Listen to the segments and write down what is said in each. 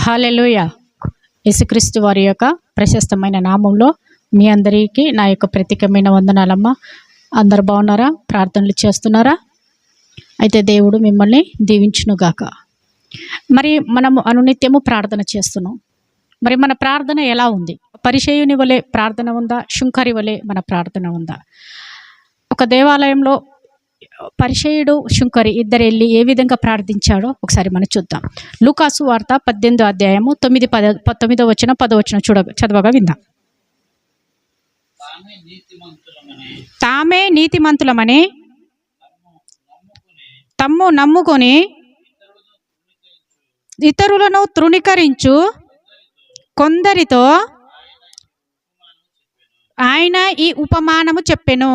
Hallelujah యేసుక్రీస్తు వారి యొక్క ప్రశస్తమైన నామంలో మీ అందరికీ నా యొక్క ప్రత్యేకమైన వందనాలమ్మ. అందరు బాగున్నారా? ప్రార్థనలు చేస్తున్నారా? అయితే దేవుడు మిమ్మల్ని దీవించునుగాక. మరి మనము అనునిత్యము ప్రార్థన చేస్తున్నాం. మరి మన ప్రార్థన ఎలా ఉంది? పరిచయుని వలె ప్రార్థన ఉందా? శుంకరి వలె మన ప్రార్థన ఉందా? ఒక దేవాలయంలో పరిచయుడు శుంకరి ఇద్దరు వెళ్ళి ఏ విధంగా ప్రార్థించాడో ఒకసారి మనం చూద్దాం. లూకాసు వార్త పద్దెనిమిదో అధ్యాయము తొమ్మిది పద తొమ్మిదో వచ్చిన పదో వచ్చిన చూడ చదవగా విందాం. తామే నీతిమంతులమని తమ్ము నమ్ముకొని ఇతరులను తృణీకరించు కొందరితో ఆయన ఈ ఉపమానము చెప్పెను.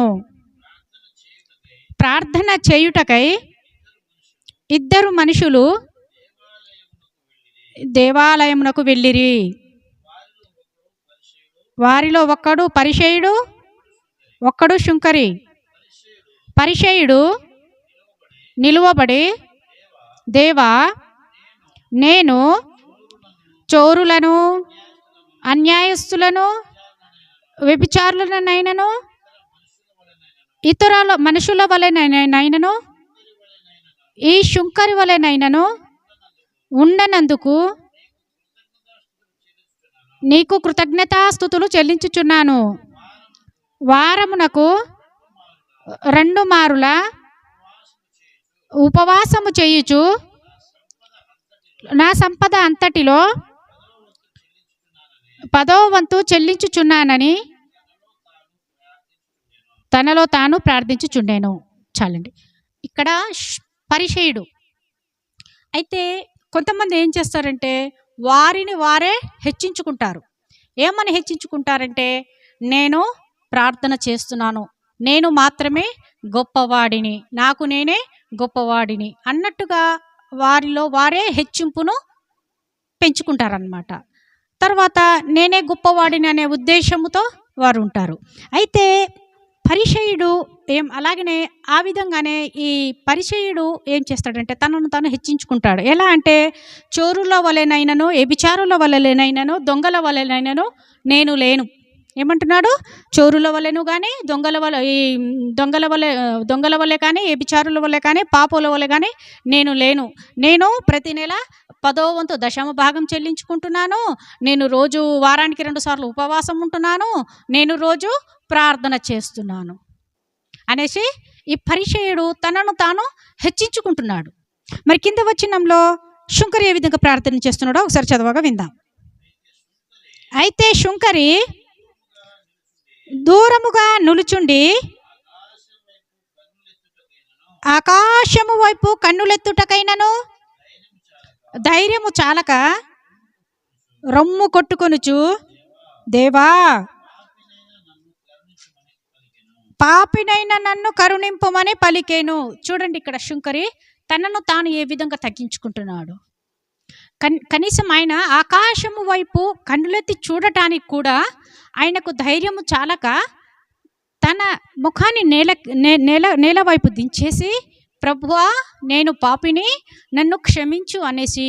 ప్రార్థన చేయుటకై ఇద్దరు మనుషులు దేవాలయమునకు వెళ్ళిరి. వారిలో ఒక్కడు పరిచయుడు ఒక్కడు శుంకరి. పరిచయుడు నిలువబడి దేవా నేను చోరులను అన్యాయస్తులను వ్యభిచారులనైనను ఇతరుల మనుషుల వలెనైనను ఈ శుంకరి వలెనైనను ఉండనందుకు నీకు కృతజ్ఞతాస్థుతులు చెల్లించుచున్నాను. వారమునకు రెండు మారుల ఉపవాసము చేయుచు నా సంపద అంతటిలో పదవ వంతు చెల్లించుచున్నానని తనలో తాను ప్రార్థించుచుండేను. చాలండి. ఇక్కడ పరిషయుడు. పరిచయుడు అయితే కొంతమంది ఏం చేస్తారంటే వారిని వారే హెచ్చించుకుంటారు. ఏమని హెచ్చించుకుంటారంటే నేను ప్రార్థన చేస్తున్నాను. నేను మాత్రమే గొప్పవాడిని. నాకు నేనే గొప్పవాడిని అన్నట్టుగా వారిలో వారే హెచ్చింపును పెంచుకుంటారనమాట తర్వాత నేనే గొప్పవాడిని అనే ఉద్దేశముతో వారు ఉంటారు అయితే పరిచయుడు ఏం అలాగనే ఆ విధంగానే ఈ పరిచయుడు ఏం చేస్తాడంటే తనను తాను హెచ్చించుకుంటాడు. ఎలా అంటే చోరుల వలెనైనను ఎబిచారుల వలెనైనను దొంగల వలెనైనను నేను లేను. ఏమంటున్నాడు? చోరుల వలెను కానీ దొంగల వల ఈ దొంగల వలె దొంగల వలె కానీ ఎబిచారుల వలె కానీ పాపుల వలె కానీ నేను లేను. నేను ప్రతి నెల పదో వంతు దశమ భాగం చెల్లించుకుంటున్నాను. నేను రోజు వారానికి రెండు సార్లు ఉపవాసం ఉంటున్నాను. నేను రోజు ప్రార్థన చేస్తున్నాను. అనేసి ఈ పరిచయుడు తనను తాను హెచ్చించుకుంటున్నాడు. మరి కింద వచ్చినంలో శుంకరి ఏ విధంగా ప్రార్థన చేస్తున్నాడో ఒకసారి చదవగా విందాం. అయితే శుంకరి దూరముగా నులుచుండి ఆకాశము వైపు కన్నులెత్తుటకైనను ధైర్యము చాలక రొమ్ము కొట్టుకొనుచు దేవా పాపినైన నన్ను కరుణింపమని పలికేను. చూడండి ఇక్కడ శుంకరి తనను తాను ఏ విధంగా తగ్గించుకుంటున్నాడు? కన్ కనీసం ఆయన ఆకాశము వైపు కన్నులెత్తి చూడటానికి కూడా ఆయనకు ధైర్యము చాలక తన ముఖాన్ని నేల నేల నేల వైపు దించేసి ప్రభువా నేను పాపిని నన్ను క్షమించు అనేసి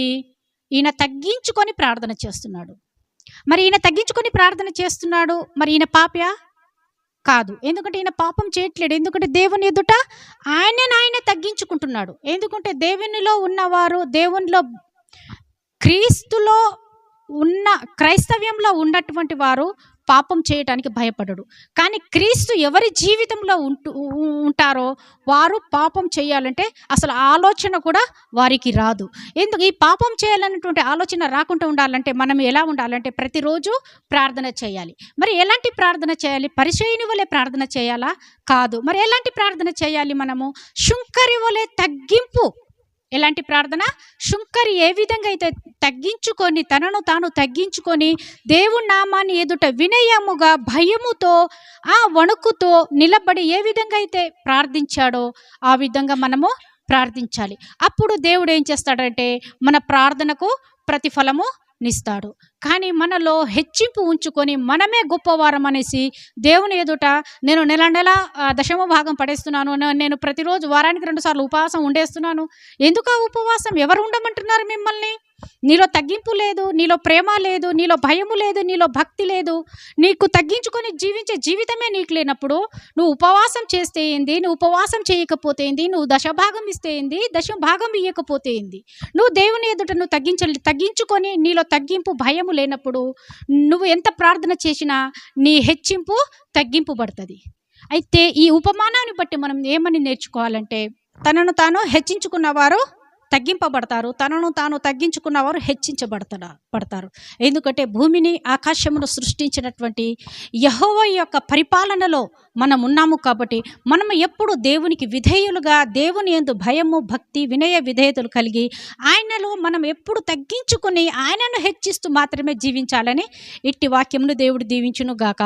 ఈయన తగ్గించుకొని ప్రార్థన చేస్తున్నాడు. మరి ఈయన తగ్గించుకొని ప్రార్థన చేస్తున్నాడు. మరి ఈయన పాప్యా కాదు. ఎందుకంటే ఈయన పాపం చేయట్లేడు. ఎందుకంటే దేవుని ఎదుట ఆయన ఆయన తగ్గించుకుంటున్నాడు. ఎందుకంటే దేవునిలో ఉన్నవారు దేవునిలో క్రీస్తులో ఉన్న క్రైస్తవ్యంలో ఉన్నటువంటి వారు పాపం చేయటానికి భయపడడు. కానీ క్రీస్తు ఎవరి జీవితంలో ఉంటూ ఉంటారో వారు పాపం చేయాలంటే అసలు ఆలోచన కూడా వారికి రాదు. ఎందుకు? ఈ పాపం చేయాలన్నటువంటి ఆలోచన రాకుండా ఉండాలంటే మనం ఎలా ఉండాలంటే ప్రతిరోజు ప్రార్థన చేయాలి. మరి ఎలాంటి ప్రార్థన చేయాలి? పరిచయని వలె ప్రార్థన చేయాలా? కాదు. మరి ఎలాంటి ప్రార్థన చేయాలి మనము? శుంకరి వలె తగ్గింపు. ఎలాంటి ప్రార్థన? శుంకరి ఏ విధంగా అయితే తగ్గించుకొని తనను తాను తగ్గించుకొని దేవుడి నామాన్ని ఎదుట వినయముగా భయముతో ఆ వణుకుతో నిలబడి ఏ విధంగా అయితే ప్రార్థించాడో ఆ విధంగా మనము ప్రార్థించాలి. అప్పుడు దేవుడు ఏం చేస్తాడంటే మన ప్రార్థనకు ప్రతిఫలము నిస్తాడు. కానీ మనలో హెచ్చింపు ఉంచుకొని మనమే గొప్పవారం అనేసి దేవుని ఎదుట నేను నెల నెల దశమ భాగం పడేస్తున్నాను. నేను ప్రతిరోజు వారానికి రెండుసార్లు ఉపవాసం ఉండేస్తున్నాను. ఎందుకు ఆ ఉపవాసం? ఎవరు ఉండమంటున్నారు మిమ్మల్ని? నీలో తగ్గింపు లేదు నీలో ప్రేమ లేదు నీలో భయము లేదు నీలో భక్తి లేదు. నీకు తగ్గించుకొని జీవించే జీవితమే నీకు లేనప్పుడు నువ్వు ఉపవాసం చేస్తే ఏంది? నువ్వు ఉపవాసం చేయకపోతే ఏంది? నువ్వు దశభాగం ఇస్తే ఏంది? దశ భాగం ఇయ్యకపోతే ఏంది? నువ్వు దేవుని ఎదుట నువ్వు తగ్గించ తగ్గించుకొని నీలో తగ్గింపు భయం భయము లేనప్పుడు నువ్వు ఎంత ప్రార్థన చేసినా నీ హెచ్చింపు తగ్గింపబడుతుంది. అయితే ఈ ఉపమానాన్ని బట్టి మనం ఏమని నేర్చుకోవాలంటే తనను తాను హెచ్చించుకున్నవారు తగ్గింపబడతారు. తనను తాను తగ్గించుకున్నవారు హెచ్చించబడతాడు పడతారు ఎందుకంటే భూమిని ఆకాశమును సృష్టించినటువంటి యహోవ యొక్క పరిపాలనలో మనం ఉన్నాము కాబట్టి మనం ఎప్పుడు దేవునికి విధేయులుగా దేవుని ఎందు భయము భక్తి వినయ విధేయతలు కలిగి ఆయనలో మనం ఎప్పుడు తగ్గించుకుని ఆయనను హెచ్చిస్తూ మాత్రమే జీవించాలని ఇట్టి వాక్యమును దేవుడు దీవించునుగాక. గాక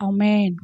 అవుమేన్